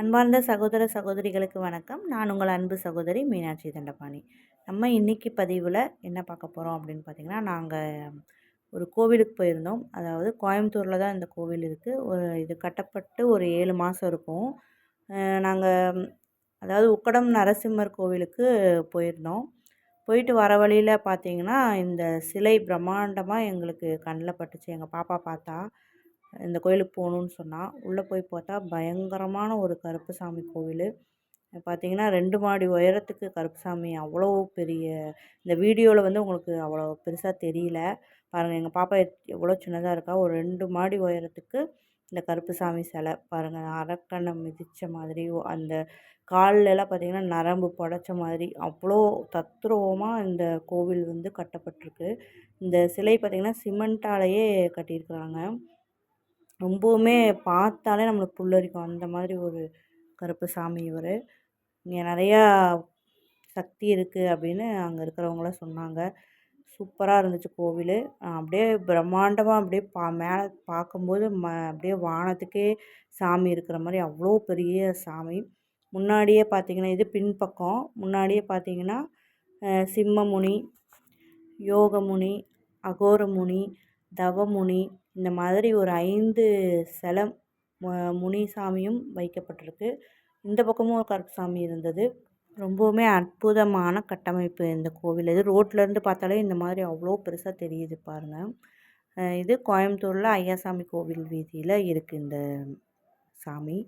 அன்பார்ந்த சகோதர சகோதரிகளுக்கு வணக்கம். நான் உங்கள் அன்பு சகோதரி மீனாட்சி தண்டபாணி. நம்ம இன்றைக்கி பதிவில் என்ன பார்க்க போகிறோம் அப்படின்னு பார்த்திங்கன்னா நாங்கள் ஒரு கோவிலுக்கு போயிருந்தோம். அதாவது கோயம்புத்தூரில் தான் இந்த கோவில் இருக்குது ஒரு இது கட்டப்பட்டு ஒரு ஏழு மாதம் இருக்கும். நாங்கள் அதாவது உக்கடம் நரசிம்மர் கோவிலுக்கு போயிருந்தோம். போயிட்டு வர வழியில் பார்த்திங்கன்னா இந்த சிலை பிரம்மாண்டமாக எங்களுக்கு கண்ணில் பட்டுச்சு. எங்கள் பாப்பா பார்த்தா இந்த கோயிலுக்கு போகணுன்னு சொன்னால் உள்ளே போய் பார்த்தா பயங்கரமான ஒரு கருப்புசாமி கோவில். பார்த்தீங்கன்னா ரெண்டு மாடி உயரத்துக்கு கருப்புசாமி அவ்வளோ பெரிய இந்த வீடியோவில் வந்து உங்களுக்கு அவ்வளோ பெருசாக தெரியல. பாருங்கள் எங்கள் பாப்பா எவ்வளோ சின்னதாக இருக்கா ஒரு ரெண்டு மாடி உயரத்துக்கு இந்த கருப்புசாமி சிலை. பாருங்கள் அரக்கண்ணை மிதித்த மாதிரி அந்த கால்லலாம் பார்த்திங்கன்னா நரம்பு புடைச்ச மாதிரி அவ்வளோ தத்ரூபமாக இந்த கோவில் வந்து கட்டப்பட்டிருக்கு. இந்த சிலை பார்த்திங்கன்னா சிமெண்ட்டாலேயே கட்டியிருக்கிறாங்க. ரொம்பவுமே பார்த்தாலே நம்மளுக்கு புல்லரிக்கும். அந்த மாதிரி ஒரு கருப்பு சாமி இவர். இங்கே நிறையா சக்தி இருக்குது அப்படின்னு அங்கே இருக்கிறவங்களாம் சொன்னாங்க. சூப்பராக இருந்துச்சு கோவில். அப்படியே பிரம்மாண்டமாக அப்படியே பா மேலே பார்க்கும்போது ம அப்படியே வானத்துக்கே சாமி இருக்கிற மாதிரி அவ்வளோ பெரிய சாமி. முன்னாடியே பார்த்தீங்கன்னா இது பின்பக்கம். முன்னாடியே பார்த்தீங்கன்னா சிம்மமுனி யோகமுனி அகோரமுனி தவமுனி இந்த மாதிரி ஒரு ஐந்து சில முனி சாமியும் வைக்கப்பட்டிருக்கு. இந்த பக்கமும் ஒரு கருப்பு சாமி இருந்தது. ரொம்பவுமே அற்புதமான கட்டமைப்பு இந்த கோவில். இது ரோட்லேருந்து பார்த்தாலே இந்த மாதிரி அவ்வளோ பெருசாக தெரியுது பாருங்கள் இது கோயம்புத்தூரில் ஐயாசாமி கோவில் வீதியில் இருக்குது இந்த சாமி.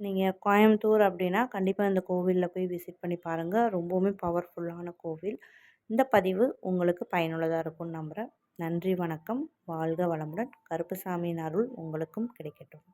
நீங்கள் கோயம்புத்தூர் அப்படின்னா கண்டிப்பாக இந்த கோவிலில் போய் விசிட் பண்ணி பாருங்கள் ரொம்பவுமே பவர்ஃபுல்லான கோவில். இந்த பதிவு உங்களுக்கு பயனுள்ளதாக இருக்கும்னு நம்புகிறேன் நன்றி வணக்கம். வாழ்க வளமுடன். கருப்புசாமியின் அருள் உங்களுக்கும் கிடைக்கட்டும்.